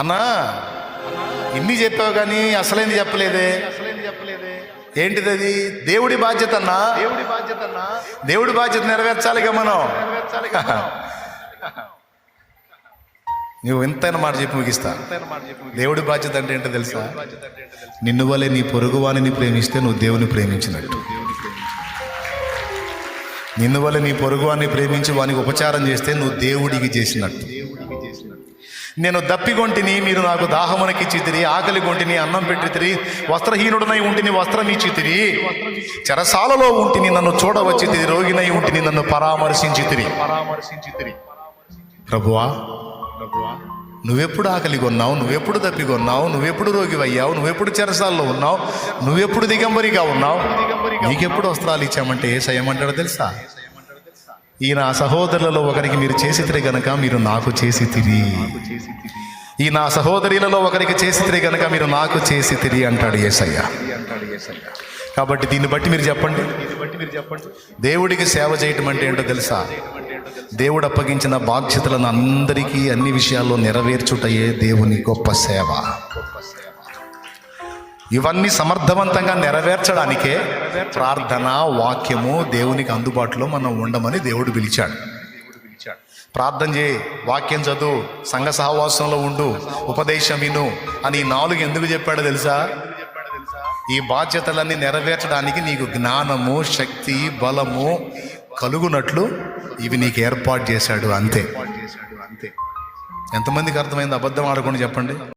అన్నా ఇన్ని చెప్పావు కానీ అసలేంది చెప్పలేదే? ఏంటిది అది? దేవుడి బాధ్యత అన్నా? దేవుడి బాధ్యత అన్నా దేవుడి బాధ్యత నెరవేర్చాలిగా మనం? నువ్వు ఎంతైనా మాట చెప్పి ముగిస్తా. దేవుడి బాధ్యత అంటే ఏంటో తెలుసా? నిన్ను వలె నీ పొరుగువానిని ప్రేమిస్తే నువ్వు దేవుని ప్రేమించినట్టు. నిన్ను వలె నీ పొరుగువాన్ని ప్రేమించి వానికి ఉపచారం చేస్తే నువ్వు దేవుడికి చేసినట్టు. నేను దప్పిగొంటిని మీరు నాకు దాహమునకి చితిరి ఆకలి గొంటిని అన్నం పెట్టితిరి వస్త్రహీనుడనై ఉంటిని వస్త్రం ఇచ్చితిరి చెరసాలలో ఉంటిని నన్ను చూడవచ్చితిరి రోగినై ఉంటిని నన్ను పరామర్శించితిరి పరామర్శించితిరి ప్రభువా నువ్వెప్పుడు ఆకలి కొన్నావు? నువ్వెప్పుడు దప్పికొన్నావు నువ్వెప్పుడు రోగివయ్యావు? నువ్వెప్పుడు చెరసాల్లో ఉన్నావు? నువ్వెప్పుడు దిగంబరిగా ఉన్నావు? నీకెప్పుడు వస్త్రాలు ఇచ్చామంటే ఏ సయమంటాడో తెలుసా? ఈ నా సహోదరులలో ఒకరికి మీరు చేసితిరి గనక మీరు నాకు చేసి తిరి ఈ నా సహోదరులలో ఒకరికి చేసి గనక మీరు నాకు చేసి తిరి అంటాడు ఏసయ్య. కాబట్టి దీన్ని బట్టి మీరు చెప్పండి. దేవుడికి సేవ చేయటం అంటే ఏంటో తెలుసా? దేవుడు అప్పగించిన బాధ్యతలను అందరికీ అన్ని విషయాల్లో నెరవేర్చుటయే దేవుని గొప్ప సేవ. ఇవన్నీ సమర్థవంతంగా నెరవేర్చడానికే ప్రార్థన వాక్యము దేవునికి అందుబాటులో మనం ఉండమని దేవుడు పిలిచాడు. ప్రార్థన చేయి వాక్యం చదువు సంఘ సహవాసంలో ఉండు ఉపదేశం విను అని నాలుగు ఎందుకు చెప్పాడో తెలుసా? ఈ బాధ్యతలన్నీ నెరవేర్చడానికి నీకు జ్ఞానము శక్తి బలము కలుగునట్లు ఇవి నీకు ఏర్పాటు చేశాడు అంతే. ఎంతమందికి అర్థమైంది అబద్ధం ఆడకుండా చెప్పండి?